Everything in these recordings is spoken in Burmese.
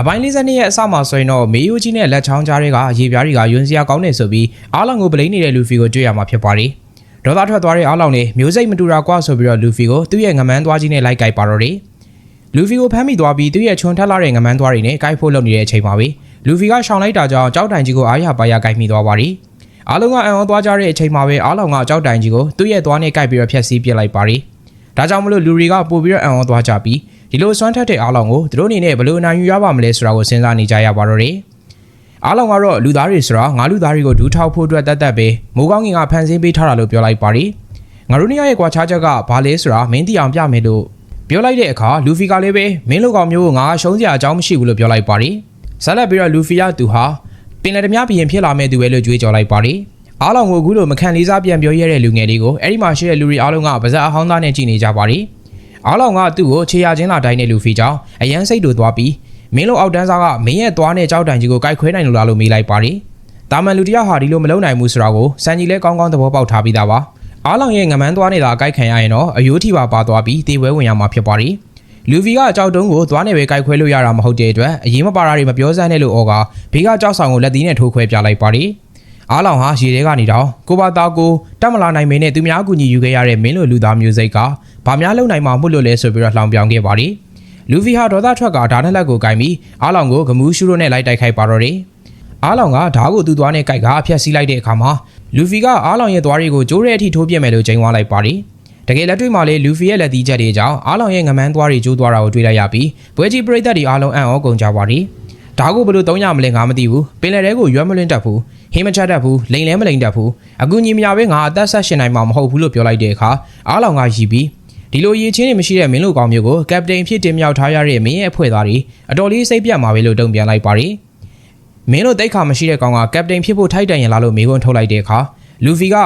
အပိုင်း52ရဲ့အစမှာဆိုရင်တော့မေယိုကြီးနဲ့လက်ချောင်းကြားတွေကရေပြားတွေကယွန်းစရာကောင်းနေဆိုပြီးအားလောင်ကိုပလိန်နေတဲ့လူဖီကိုတွေ့ရမှာဖြစ်ပါတယ်။ဒေါသထွက်သွားတဲ့အားလောင်နဲ့မျိုးစိတ်မတူတာကွာဆိုပြီးတော့လူဖီကိုသူ့ရဲ့ငမန်းသွားကြီးနဲ့လိုက်ကြိုက်ပါတော့တယ်။လူဖီကိုဖမ်းမိသွားပြီးသူ့ရဲ့ချွန်ထက်လာတဲ့ငမန်းသွားတွေနဲ့ကြိုက်ဖို့လုပ်နေတဲ့အချိန်မှာပဲလူဖီကရှောင်လိုက်တာကြောင့်ကြောက်တိုင်ကြီးကိုအားရပါရကြိုက်မိသွားပါတယ်။အားလုံးကအံ့ဩသွားကြတဲ့အချိန်မှာပဲအားလောင်ကကြောက်တိုင်ကြီးကိုသူ့ရဲ့သွားနဲ့ကြိုက်ပြီးတော့ဖျက်ဆီးပစ်လိုက်ပါတယ်။ဒါကြောင့်မလို့လူတွေကပို့ပြီးတော့အံ့ဩသွားကြပြီး ဒီလိုစွမ်းထက်တဲ့အားလောင်ကိုသူတို့အနေနဲ့ဘယ်လိုအနိုင်ယူရပါမလဲဆိုတာကိုစဉ်းစားနေကြရပါတော့တယ်။အားလောင်ကတော့လူသားတွေဆိုတာငါလူသားတွေကိုဒူးထောက်ဖို့အတွက်တတ်တတ်ပဲမိုးကောင်းကင်ကဖန်ဆင်းပေးထားတာလို့ပြောလိုက်ပါတယ်။ငါတို့နေရာရဲ့ကွာခြားချက်ကဘာလဲဆိုတာမင်းသိအောင်ပြမယ်လို့ပြောလိုက်တဲ့အခါလူဖီကလည်းပဲမင်းလူကောင်မျိုးကိုငါရှုံးစရာအကြောင်းမရှိဘူးလို့ပြောလိုက်ပါတယ်။ဆက်လက်ပြီးတော့လူဖီကသူဟာပင်လယ်ဓမြပြင်ဖြစ်လာမဲ့သူပဲလို့ကြွေးကြော်လိုက်ပါတယ်။အားလောင်ကိုအခုလိုမခံလေးစားပြန်ပြောရတဲ့လူငယ်လေးကိုအဲ့ဒီမှာရှိတဲ့လူတွေအားလုံးကပါဇက်အဟောင်းသားနဲ့ကြည်နေကြပါတယ်။ အားလောင်ကသူ့ကိုခြေရချင်းလာတိုင်းတဲ့လူဖီကြောင့်အရန်စိတ်တူသွားပြီးမင်းတို့အောက်တန်းစားကမင်းရဲ့သွားနဲ့ကြောက်တန်ကြီးကိုကြိုက်ခွဲနိုင်လို့လားလို့မေးလိုက်ပါတယ်။တာမန်လူတစ်ယောက်ဟာဒီလိုမလုပ်နိုင်ဘူးဆိုတာကိုစံကြီးလဲကောင်းကောင်းသဘောပေါက်ထားပြီးသားပါ။အားလောင်ရဲ့ငမန်းသွားနေတာအကြိုက်ခံရရင်တော့အယိုးထီပါပါသွားပြီးတေဝဲဝင်ရမှာဖြစ်ပါတယ်။လူဗီကကြောက်တုံးကိုသွားနေပဲကြိုက်ခွဲလို့ရတာမဟုတ်တဲ့အတွက်အရင်မပါတာတွေမပြောစမ်းနဲ့လို့ဩကဘေးကကြောက်ဆောင်ကိုလက်သီးနဲ့ထိုးခွဲပြလိုက်ပါတယ်။ အားလောင်ဟာရေထဲကနေတော့ကိုပါသားကိုတတ်မလာနိုင်မင်းနဲ့သူများအကူအညီယူခဲ့ရတဲ့မင်းလိုလူသားမျိုးစိတ်ကဘာများလုံနိုင်မှာမှုလို့လဲဆိုပြီးတော့လှောင်ပြောင်ခဲ့ပါတယ်။လူဗီဟာဒေါသထွက်ကဓာတ်နဲ့လက်ကိုကင်ပြီးအားလောင်ကိုဂမူးရှူရိုနဲ့လိုက်တိုက်ခိုက်ပါတော့တယ်။အားလောင်ကဓာတ်ကိုသူ့သွားနဲ့ကြိုက်ကဖျက်ဆီးလိုက်တဲ့အခါမှာလူဗီကအားလောင်ရဲ့သွားတွေကိုကျိုးတဲ့အထိထိုးပြစ်မယ်လို့ချိန်သွားလိုက်ပါတယ်။တကယ်လက်တွေ့မှာလေလူဖီရဲ့လက်သီးချက်တွေကြောင့်အားလောင်ရဲ့ငမန်းသွားတွေကျိုးသွားတာကိုတွေ့လိုက်ရပြီးပွဲကြီးပရိသတ်တွေအားလုံးအံ့ဩကုန်ကြပါတယ်။ ဓာတ်ကိုဘယ်လိုသုံးရမလဲငါမသိဘူး။ပင်လယ်ထဲကိုရွက်မလွင့်တတ်ဘူး။ဟင်းမချတတ်ဘူး။လိန်လဲမလိန်တတ်ဘူး။အခုညီမညာပဲငါအသက်ဆက်ရှင်နိုင်မှာမဟုတ်ဘူးလို့ပြောလိုက်တဲ့အခါအားလောင်ကရည်ပြီးဒီလိုရည်ချင်းတွေမရှိတဲ့မင်းလူကောင်မျိုးကိုကပတိန်ဖြစ်တင်မြောက်ထားရတဲ့မင်းရဲ့အဖွဲ့သားတွေအတော်လေးစိတ်ပြတ်မှာပဲလို့တုံ့ပြန်လိုက်ပါတယ်။မင်းတို့တိတ်ခါမရှိတဲ့ကောင်ကကပတိန်ဖြစ်ဖို့ထိုက်တန်ရင်လားလို့မေခွန်းထုတ်လိုက်တဲ့အခါလူဖီက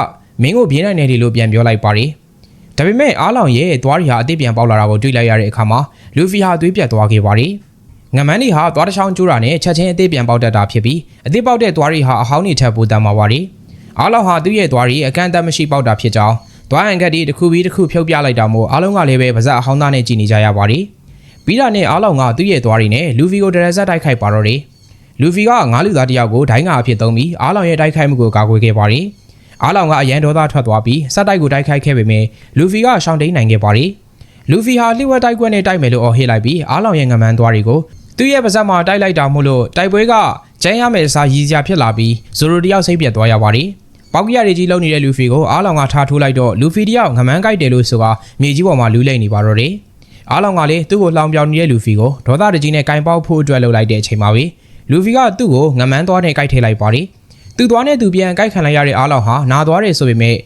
မင်းကိုပြင်းနိုင်တယ်လို့ပြန်ပြောလိုက်ပါတယ်။ဒါပေမဲ့အားလောင်ရဲ့သွားရီဟာအစ်စ်ပြန်ပေါက်လာတာကိုတွေ့လိုက်ရတဲ့အခါမှာလူဖီဟာသွေးပြတ်သွားခဲ့ပါတယ်။ ငမန်းဒီဟာသွားတစ်ချောင်းကျိုးတာနဲ့ချက်ချင်းအစ်စ်ပြန်ပေါက်တတ်တာဖြစ်ပြီးအစ်စ်ပေါက်တဲ့သွားရီဟာအဟောင်းနေထက်ပိုတန်ပါပါတယ်။အားလောင်ဟာသူ့ရဲ့သွားရီအကန့်အသတ်မရှိပေါက်တာဖြစ်ကြောင်းသွားရန်ကတ်ဒီတစ်ခုပြီးတစ်ခုဖြုတ်ပြလိုက်တာမို့အားလုံးကလည်းပဲပါဇက်အဟောင်းသားနဲ့ကြည်နေကြရပါတယ်။ပြီးတာနဲ့အားလုံးကသူ့ရဲ့သွားရီနဲ့လူဗီကိုဒရက်ဆက်တိုက်ခိုက်ပါတော့တယ်။လူဗီကငါးလူသားတယောက်ကိုဒိုင်းကအဖြစ်သုံးပြီးအားလုံးရဲ့တိုက်ခိုက်မှုကိုကာကွယ်ခဲ့ပါတယ်။အားလုံးကအရန်ဒေါသထွက်သွားပြီးစက်တိုက်ကိုတိုက်ခိုက်ခဲ့ပေမဲ့လူဗီကရှောင်တိန်နိုင်ခဲ့ပါတယ်။ လူဗီဟာလှိဝက်တိုက်ကွက်နဲ့တိုက်မယ်လို့အော်ဟစ်လိုက်ပြီးအားလုံးရဲ့ငမန်းသွားတွေကိုသူ့ရဲ့ပါဇက်မှာတိုက်လိုက်တာမို့လို့တိုက်ပွဲကကျန်းရမယ်စာရည်စရာဖြစ်လာပြီးဇိုရိုတယောက်စိတ်ပြတ်သွားရပါတယ်။ပေါက်ကရတွေကြီးလုံနေတဲ့လူဖီကိုအားလောင်ကထားထိုးလိုက်တော့လူဖီတယောက်ငမန်းကြိုက်တယ်လို့ဆိုတာမြေကြီးပေါ်မှာလူးလိမ့်နေပါတော့တယ်။အားလောင်ကလည်းသူ့ကိုလှောင်ပြောင်နေတဲ့လူဖီကိုဒေါသတကြီးနဲ့ကင်ပေါက်ဖို့အတွက်လှုပ်လိုက်တဲ့အချိန်မှာပဲလူဖီကသူ့ကိုငမန်းသွားနဲ့ကြိုက်ထည့်လိုက်ပါတယ်။သူ့သွားနဲ့သူပြန်ကြိုက်ခံလိုက်ရတဲ့အားလောင်ဟာနာသွားတယ်ဆိုပေမဲ့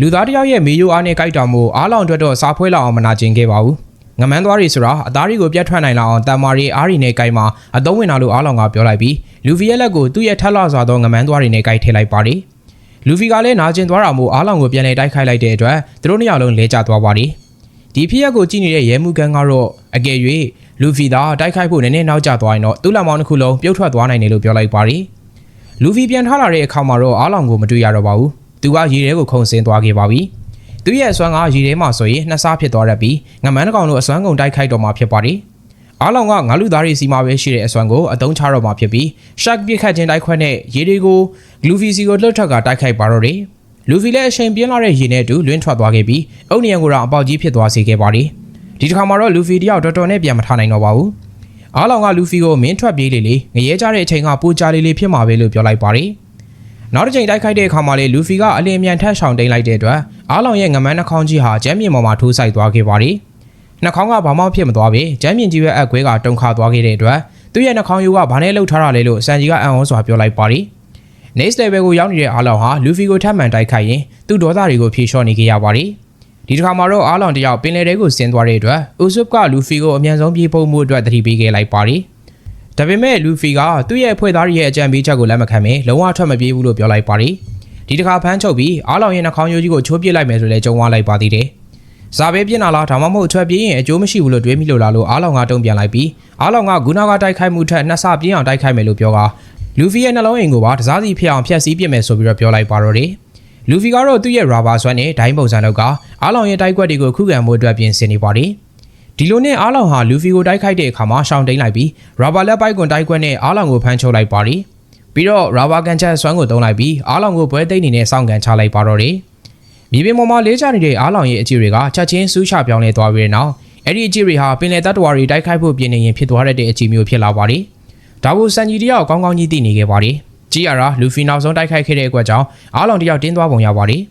လူသားတယောက်ရဲ့မေယိုအားနဲ့ကြိုက်တာမို့အားလောင်အတွက်တော့စားဖွဲလောက်အောင်မနာကျင်ခဲ့ပါဘူး။ငမန်းသွားရီဆိုတာအသားတွေကိုပြတ်ထွက်နိုင်လောက်အောင်တန်မာရီအားရီနဲ့ကြိုက်မှာအသုံးဝင်တာလို့အားလောင်ကပြောလိုက်ပြီးလူဖီရဲ့လက်ကိုသူ့ရဲ့ထက်လာစွာသောငမန်းသွားရီနဲ့ကြိုက်ထည့်လိုက်ပါတယ်။လူဖီကလည်းနာကျင်သွားတာမို့အားလောင်ကိုပြန်လည်တိုက်ခိုက်လိုက်တဲ့အတွက်သူတို့နှစ်ယောက်လုံးလဲကျသွားပါတယ်။ဒီဖြစ်ရပ်ကိုကြည့်နေတဲ့ရဲမှုကန်ကတော့အကယ်၍လူဖီသာတိုက်ခိုက်ဖို့နည်းနည်းနောက်ကျသွားရင်တော့သူ့လက်မောင်းတစ်ခုလုံးပြုတ်ထွက်သွားနိုင်တယ်လို့ပြောလိုက်ပါတယ်။လူဖီပြန်ထားလာတဲ့အခါမှာတော့အားလောင်ကိုမတွေ့ရတော့ပါဘူး။ သူကရေထဲကိုခုန်ဆင်းသွားခဲ့ပါပြီ။သူရဲ့အစွမ်းကရေထဲမှာဆိုရင်နှစ်စားဖြစ်သွားတတ်ပြီးငမန်းတကောင်တို့အစွမ်းကုန်တိုက်ခိုက်တော့မှာဖြစ်ပါတယ်။အားလောင်ကငါလူသားတွေစီမှာပဲရှိတဲ့အစွမ်းကိုအတုံးချတော့မှာဖြစ်ပြီးရှက်ပြစ်ခတ်ခြင်းတိုက်ခွက်နဲ့ရေတွေကိုလူဖီစီကိုလှုပ်ထွက်ကတိုက်ခိုက်ပါတော့တယ်။လူဖီလည်းအချိန်ပြင်းလာတဲ့ရေနဲ့အတူလွင့်ထွက်သွားခဲ့ပြီးအုတ်နီယံကိုတော့အပေါက်ကြီးဖြစ်သွားစေခဲ့ပါတယ်။ဒီတစ်ခါမှာတော့လူဖီတယောက်တော်တော်နဲ့ပြန်မထားနိုင်တော့ပါဘူး။အားလောင်ကလူဖီကိုမင်းထွက်ပြေးလေလေငရဲကြတဲ့အချိန်ကပူကြလေလေဖြစ်မှာပဲလို့ပြောလိုက်ပါတယ်။ နောက်တစ်ချိန်တိုက်ခိုက်တဲ့အခါမှာလေလူဖီကအလင်းမြန်ထက်ဆောင်တိန်လိုက်တဲ့အတွက်အားလောင်ရဲ့ငမန်းနှာခေါင်းကြီးဟာကျမ်းမြေပေါ်မှာထိုးဆိုင်သွားခဲ့ပါတယ်။နှာခေါင်းကဘာမှဖြစ်မသွားပေကျမ်းမြင့်ကြီးရဲ့အကွဲကတုံခါသွားခဲ့တဲ့အတွက်သူ့ရဲ့နှာခေါင်းရိုးကဘာနဲ့လှုပ်ထားတာလဲလို့စန်ဂျီကအံ့ဩစွာပြောလိုက်ပါတယ်။ next level ကိုရောက်နေတဲ့အားလောင်ဟာလူဖီကိုထပ်မံတိုက်ခိုက်ရင်သူ့ဒေါသတွေကိုဖြေလျှော့နေခဲ့ရပါတယ်။ဒီတစ်ခါမှာတော့အားလောင်တယောက်ပင်လယ်ထဲကိုဆင်းသွားတဲ့အတွက်ဥဆုပ်ကလူဖီကိုအမြန်ဆုံးပြေးဖို့မှုအတွက်တတိပေးခဲ့လိုက်ပါတယ်။ ဒါပေမဲ့လူဖီကသူ့ရဲ့ဖွဲ့သားရဲ့အကြံပေးချက်ကိုလက်မခံဘဲလုံးဝထွက်မပြေးဘူးလို့ပြောလိုက်ပါတယ်။ဒီတစ်ခါဖမ်းချုပ်ပြီးအားလောင်ရဲ့နှာခေါင်းရိုးကြီးကိုချိုးပစ်လိုက်မယ်ဆိုလဲကြုံသွားလိုက်ပါသေးတယ်။ဇာပဲပြင်းလာလားဒါမှမဟုတ်ထွက်ပြေးရင်အကျိုးမရှိဘူးလို့တွေးမိလို့လားလို့အားလောင်ကတုံ့ပြန်လိုက်ပြီးအားလောင်ကဂူနာကတိုက်ခိုက်မှုထက်နှစ်ဆပြင်းအောင်တိုက်ခိုက်မယ်လို့ပြောကလူဖီရဲ့နှလုံးအိမ်ကိုပါတစားစီဖြစ်အောင်ဖျက်ဆီးပစ်မယ်ဆိုပြီးတော့ပြောလိုက်ပါတော့တယ်။လူဖီကတော့သူ့ရဲ့ရာဘာဆွမ်းနဲ့ဒိုင်းပုံစံတို့ကအားလောင်ရဲ့တိုက်ကွက်တွေကိုခုခံမှုအတွက်ပြင်ဆင်နေပါတယ်။ ဒဒီလိုနဲ့အားလောင်ဟာလူဖီကိုတိုက်ခိုက်တဲ့အခါမှာရှောင်တိန်လိုက်ပြီးရာဘာလက်ပိုက်ကွန်တိုက်ခွက်နဲ့အားလောင်ကိုဖမ်းချုပ်လိုက်ပါတယ်ပြီးတော့ရာဘာကန်ချက်ဆွမ်းကိုတုံးလိုက်ပြီးအားလောင်ကိုဘွဲသိမ့်နေနဲ့စောင့်ကန်ချလိုက်ပါတော့တယ်မြေပြင်ပေါ်မှာလေးချနေတဲ့အားလောင်ရဲ့အကြည့်တွေကချက်ချင်းဆူးချပြောင်းလဲသွားပြီးတဲ့နောက်အဲ့ဒီအကြည့်တွေဟာပင်လယ်တပ်တော်တွေတိုက်ခိုက်ဖို့ပြင်နေရင်ဖြစ်သွားတဲ့အကြည့်မျိုးဖြစ်လာပါတယ်ဒါကိုစန်ကြီးတယောက်ကောင်းကောင်းကြီးသိနေခဲ့ပါတယ်ကြည့်ရတာလူဖီနောက်ဆုံးတိုက်ခိုက်ခဲ့တဲ့အတွက်ကြောင့်အားလောင်တယောက်တင်းသွားပုံရပါတယ်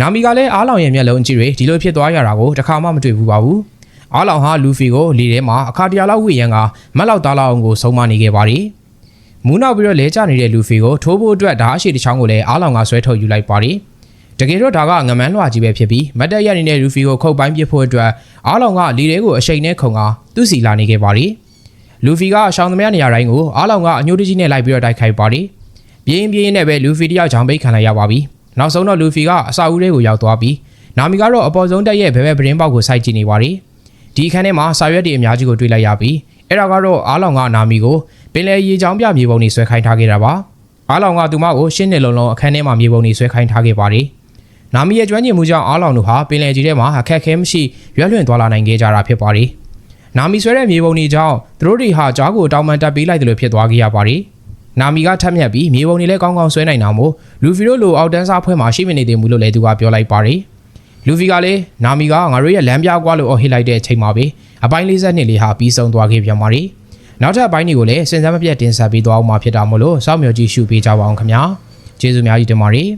နာမီကလည်းအားလောင်ရဲ့မျက်လုံးအကြည့်တွေဒီလိုဖြစ်သွားရတာကိုတစ်ခါမှမတွေ့ဘူးပါဘူး အားလောင်ဟာလူဖီကိုလေထဲမှာအခါတရလောက်ဝေရန်ကမက်လောက်သားလောက်အောင်ကိုဆုံးမနေခဲ့ပါတယ်မူးနောက်ပြီးတော့လဲကျနေတဲ့လူဖီကိုထိုးဖို့အတွက်ဓာတ်အရှိတစ်ချောင်းကိုလည်းအားလောင်ကဆွဲထုတ်ယူလိုက်ပါတယ်တကယ်တော့ဒါကငမန်းလွှာကြီးပဲဖြစ်ပြီးမတ်တက်ရနေတဲ့လူဖီကိုခုတ်ပိုင်းပစ်ဖို့အတွက်အားလောင်ကလေထဲကိုအရှိန်နဲ့ခုန်ကသူ့စီလာနေခဲ့ပါတယ်လူဖီကရှောင်းသမျှနေရာတိုင်းကိုအားလောင်ကအညိုတကြီးနဲ့လိုက်ပြီးတော့တိုက်ခိုက်ပါတယ်ပြင်းပြင်းနဲ့ပဲလူဖီတယောက်ချောင်းပိတ်ခံလိုက်ရပါပြီနောက်ဆုံးတော့လူဖီကအစာဦးလေးကိုရောက်သွားပြီးနာမီကတော့အပေါ်ဆုံးတက်ရဲ့ဘဲဘဲပရင်းပေါက်ကိုစိုက်ကြည့်နေပါတယ် ဒီအခန်းထဲမှာစာရွက်တွေအများကြီးကိုတွေ့လိုက်ရပြီးအဲ့ဒါကတော့အားလောင်ကနာမီကိုပင်လယ်ရေချောင်းပြမြေပုံတွေဆွဲခိုင်းထားခဲ့တာပါအားလောင်ကသူမကိုရှင်းနေလုံးလုံးအခန်းထဲမှာမြေပုံတွေဆွဲခိုင်းထားခဲ့ပါတယ်နာမီရဲ့ကျွမ်းကျင်မှုကြောင့်အားလောင်တို့ဟာပင်လယ်ကြီးထဲမှာအခက်အခဲမရှိရွက်လွှင့်သွားလာနိုင်ခဲ့ကြတာဖြစ်ပါတယ်နာမီဆွဲတဲ့မြေပုံတွေကြောင့်သူတို့တွေဟာကြားကိုတောင်းပန်တက်ပေးလိုက်တယ်လို့ဖြစ်သွားခဲ့ရပါတယ်နာမီကထက်မြက်ပြီးမြေပုံတွေလည်းကောင်းကောင်းဆွဲနိုင်တာမို့လူဖီတို့လိုအောက်တန်းစားဖွဲ့မှာရှိမနေသေးဘူးလို့လည်းသူကပြောလိုက်ပါတယ် လူဖီကလည်းနာမီကငါတို့ရဲ့လမ်းပြကွာလို့အော်ဟစ်လိုက်တဲ့အချိန်မှာပဲအပိုင်းလေးဆက်နှစ်လေးဟာပြီးဆုံးသွားခဲ့ပြန်ပါတယ်နောက်ထပ်အပိုင်းတွေကိုလည်းစင်စမ်းမပြတ်တင်ဆက်ပေးသွားအောင်မှာဖြစ်တာမို့လို့စောင့်မျှော်ကြည့်ရှုပေးကြပါအောင်ခင်ဗျာကျေးဇူးများကြီးတင်ပါတယ်